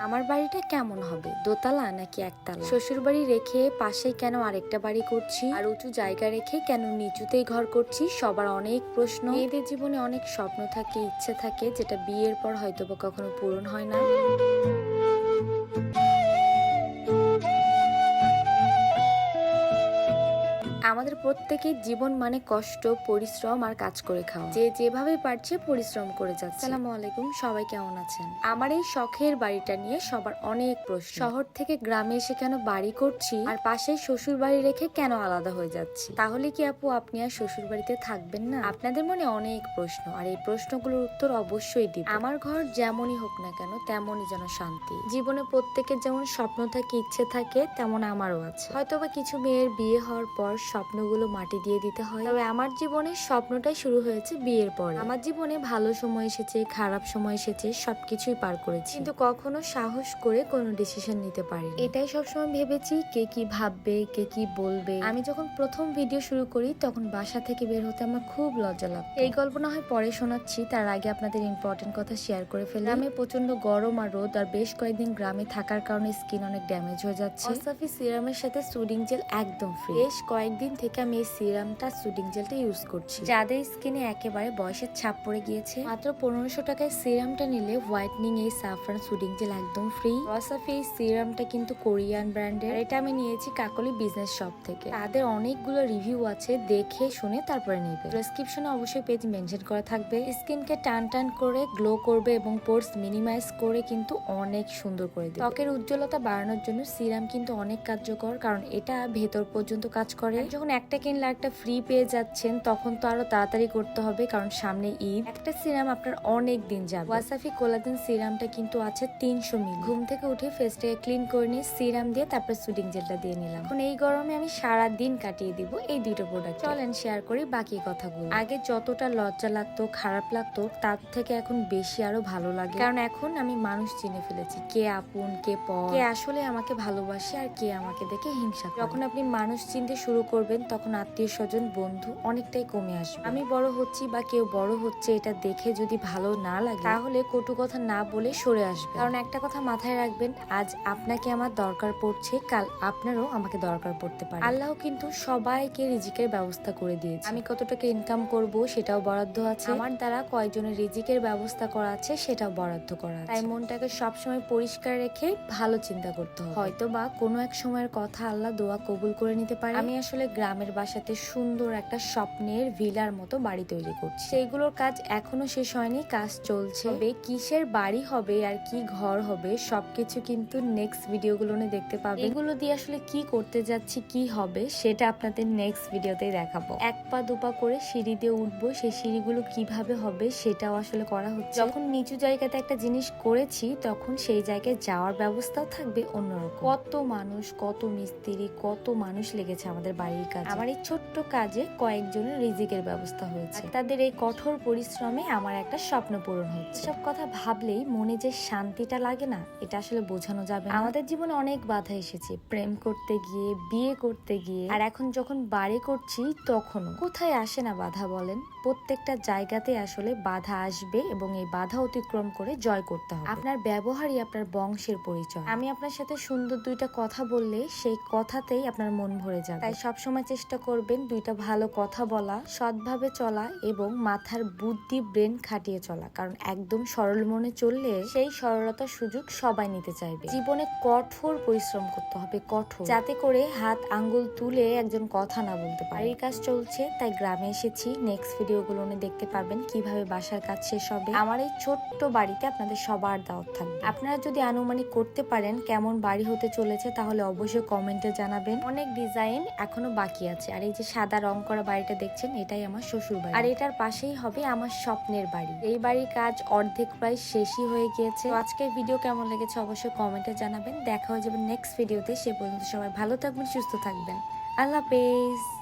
আমার বাড়িটা কেমন হবে? দোতলা নাকি একতলা? শ্বশুর বাড়ি রেখে পাশে কেন আরেকটা বাড়ি করছি? আর উঁচু জায়গা রেখে কেন নিচুতেই ঘর করছি? সবার অনেক প্রশ্ন। মেয়েদের জীবনে অনেক স্বপ্ন থাকে, ইচ্ছে থাকে, যেটা বিয়ের পর হয়তো বা কখনো পূরণ হয় না। আমাদের প্রত্যেকের জীবন মানে কষ্ট পরিশ্রম আর কাজ করে খাওয়া। যে যেভাবে পারছে পরিশ্রম করে যাচ্ছে। সালামু আলাইকুম সবাই কেমন আছেন? আমার এই শখের বাড়িটা নিয়ে সবার অনেক প্রশ্ন। শহর থেকে গ্রামে এসে কেন বাড়ি করছি আর পাশে শ্বশুর বাড়ি রেখে কেন আলাদা হয়ে যাচ্ছি? তাহলে কি আপু আপনি আর শ্বশুর বাড়িতে থাকবেন না? আপনাদের মনে অনেক প্রশ্ন আর এই প্রশ্নগুলোর উত্তর অবশ্যই দিব। আমার ঘর যেমনই হোক না কেন তেমনই যেন শান্তি। জীবনে প্রত্যেকের যেমন স্বপ্ন থাকে ইচ্ছে থাকে তেমন আমারও আছে। হয়তোবা কিছু মেয়ের বিয়ে হওয়ার পর স্বপ্নগুলো মাটি দিয়ে দিতে হয়। তবে আমার জীবনে স্বপ্নটাই শুরু হয়েছে বিয়ের পর। আমার জীবনে ভালো সময় এসেছে খারাপ সময় এসেছে সবকিছুই পার করেছি। কিন্তু কখনো সাহস করে কোনো ডিসিশন নিতে পারি এটাই সবসময় ভেবেছি কে কি ভাববে কে কি বলবে। আমি যখন প্রথম ভিডিও শুরু করি তখন বাসা থেকে বের হতে আমার খুব লজ্জা লাগতো। এই গল্প না হয় পরে শোনাচ্ছি তার আগে আপনাদের ইম্পর্টেন্ট কথা শেয়ার করে ফেলি। গ্রামে প্রচণ্ড গরম আর রোদ আর বেশ কয়েকদিন গ্রামে থাকার কারণে স্কিন অনেক ড্যামেজ হয়ে যাচ্ছে। অসাফি সিরামের সাথে সুডিং জেল একদম ফ্রি বেশ কয়েকদিন থেকে আমি এই সিরামটা সুডিং জেলটা ইউজ করছি। যাদের স্কিনে একেবারে বয়সের ছাপ পড়ে গিয়েছে, মাত্র পনেরোশো টাকায় সিরামটা নিলে হোয়াইটনিং এই সাফরান সুডিং জেল একদম ফ্রি ওয়াসাফি এই সিরামটা কিন্তু কোরিয়ান ব্র্যান্ডের এটা আমি নিয়েছি কাকলি বিজনেস শপ থেকে। তাদের অনেকগুলো রিভিউ আছে, দেখে শুনে তারপরে নিবে। প্রেসক্রিপশনে অবশ্যই পেজ মেনশন করা থাকবে। স্কিনকে টান টান করে গ্লো করবে এবং পোর্স মিনিমাইজ করে কিন্তু অনেক সুন্দর করে দেবে। ত্বকের উজ্জ্বলতা বাড়ানোর জন্য সিরাম কিন্তু অনেক কার্যকর, কারণ এটা ভেতর পর্যন্ত কাজ করে। যখন একটা কিনলে একটা ফ্রি পেয়ে যাচ্ছেন, তখন তো আরও তাড়াতাড়ি করতে হবে, কারণ সামনে ঈদ। একটা সিরাম আপনার অনেক দিন যাবে। ওয়াসাফি কোলাজেন সিরামটা কিন্তু আছে তিনশো মিলি। ঘুম থেকে উঠে ফেসটাকে ক্লিন করে নিয়ে সিরাম দিয়ে তারপর সুডিং জেলটা দিয়ে নিলাম। এখন এই গরমে আমি সারা দিন কাটিয়ে দিব এই দুটো প্রোডাক্ট চলেন শেয়ার করি বাকি কথাগুলো। আগে যতটা লজ্জা লাগতো, খারাপ লাগতো, তার থেকে এখন বেশি আরও ভালো লাগে। কারণ এখন আমি মানুষ চিনে ফেলেছি, কে আপন, কে পর। কে আসলে আমাকে ভালোবাসে আর কে আমাকে দেখে হিংসা। যখন আপনি মানুষ চিনতে শুরু করবেন তখন আত্মীয় স্বজন, বন্ধু অনেকটাই কমে আসবে। আমি বড় হচ্ছি বা কেউ বড় হচ্ছে এটা দেখে যদি ভালো না লাগে, তাহলে কটু কথা না বলে সরে আসবে কারণ একটা কথা মাথায় রাখবেন, আজ আপনাকে আমার দরকার পড়ছে, কাল আপনারও আমাকে দরকার পড়তে পারে। আল্লাহ কিন্তু সবাইকে রিজিকের ব্যবস্থা করে দিয়েছে। আমি কত টাকা ইনকাম করব সেটাও বরাদ্দ আছে। আমার দ্বারা কয়েকজনের রিজিকের ব্যবস্থা করা আছে, সেটাও বরাদ্দ করা তাই মনটাকে সবসময় পরিষ্কার রেখে ভালো চিন্তা করতে হবে। হয়তো বা কোনো এক সময়ের কথা আল্লাহ দোয়া কবুল করে নিতে পারে। আমি আসলে গ্রামের বাসাতে সুন্দর একটা স্বপ্নের ভিলার মতো বাড়ি তৈরি করছি। সেইগুলোর কাজ এখনও শেষ হয়নি, কাজ চলছে। কিসের বাড়ি হবে আর কি ঘর হবে, সবকিছু কিন্তু নেক্সট ভিডিওগুলো দেখতে পাবে এগুলো দিয়ে আসলে কি করতে যাচ্ছি, কি হবে, সেটা আপনাদের নেক্সট ভিডিওতে দেখাবো। এক পা দুপা করে সিঁড়ি দিয়ে উঠবো, সেই সিঁড়িগুলো কীভাবে হবে সেটাও আসলে করা হচ্ছে। যখন নিচু জায়গাতে একটা জিনিস করেছি, তখন সেই জায়গায় যাওয়ার ব্যবস্থাও থাকবে অন্যরকম। কত মানুষ, কত মিস্ত্রি, কত মানুষ লেগেছে আমাদের বাড়ির কাজ। আমার এই ছোট্ট কাজে কয়েকজনের রিজিকের ব্যবস্থা হয়েছে। তাদের এই কঠোর পরিশ্রমে আমার একটা স্বপ্ন পূরণ হচ্ছে। সব কথা ভাবলেই মনে যে শান্তিটা লাগে না এটা আসলে বোঝানো যাবে আমাদের জীবনে অনেক বাধা এসেছে। প্রেম করতে গিয়ে বিয়ে করতে গিয়ে। আর এখন যখন বাড়ি করছি তখনও। কোথায় আসে না বাধা বলেন? প্রত্যেকটা জায়গাতে আসলে বাধা আসবে এবং এই বাধা অতিক্রম করে জয় করতে হবে। আপনার ব্যবহারই আপনার বংশের পরিচয়। আমি আপনার সাথে সুন্দর দুইটা কথা বললে সেই কথাতেই আপনার মন ভরে যাবে। তাই সবসময় চেষ্টা করবেন দুইটা ভালো কথা বলা, সৎভাবে চলা এবং মাথার বুদ্ধি, ব্রেন খাটিয়ে চলা। কারণ একদম সরল মনে চললে সেই সরলতার সুযোগ সবাই নিতে চাইবে। জীবনে কঠোর পরিশ্রম করতে হবে, কঠোর। যাতে করে হাত, আঙ্গুল তুলে একজন কথা না বলতে পারে। এই কাজ চলছে, তাই গ্রামে এসেছি। নেক্সট ভিডিওগুলো দেখতে পাবেন কীভাবে বাসার কাজ শেষ হবে। আমার এই ছোট্ট বাড়িতে আপনাদের সবার দাওয়াত থাকবে। আপনারা যদি আনুমানিক করতে পারেন কেমন বাড়ি হতে চলেছে, তাহলে অবশ্যই কমেন্টে জানাবেন। অনেক ডিজাইন এখনও বাকি আছে। আর এই যে সাদা রং করা বাড়িটা দেখছেন এটাই আমার শ্বশুর বাড়ি আর এটার পাশেই হবে আমার স্বপ্নের বাড়ি। এই বাড়ির কাজ অর্ধেক প্রায় শেষই হয়ে গিয়েছে। আজকের ভিডিও কেমন লেগেছে অবশ্যই কমেন্টে জানাবেন। দেখা হয়ে যাবে নেক্সট ভিডিওতে সে পর্যন্ত সবাই ভালো থাকবেন সুস্থ থাকবেন। আল্লাহ হাফেজ।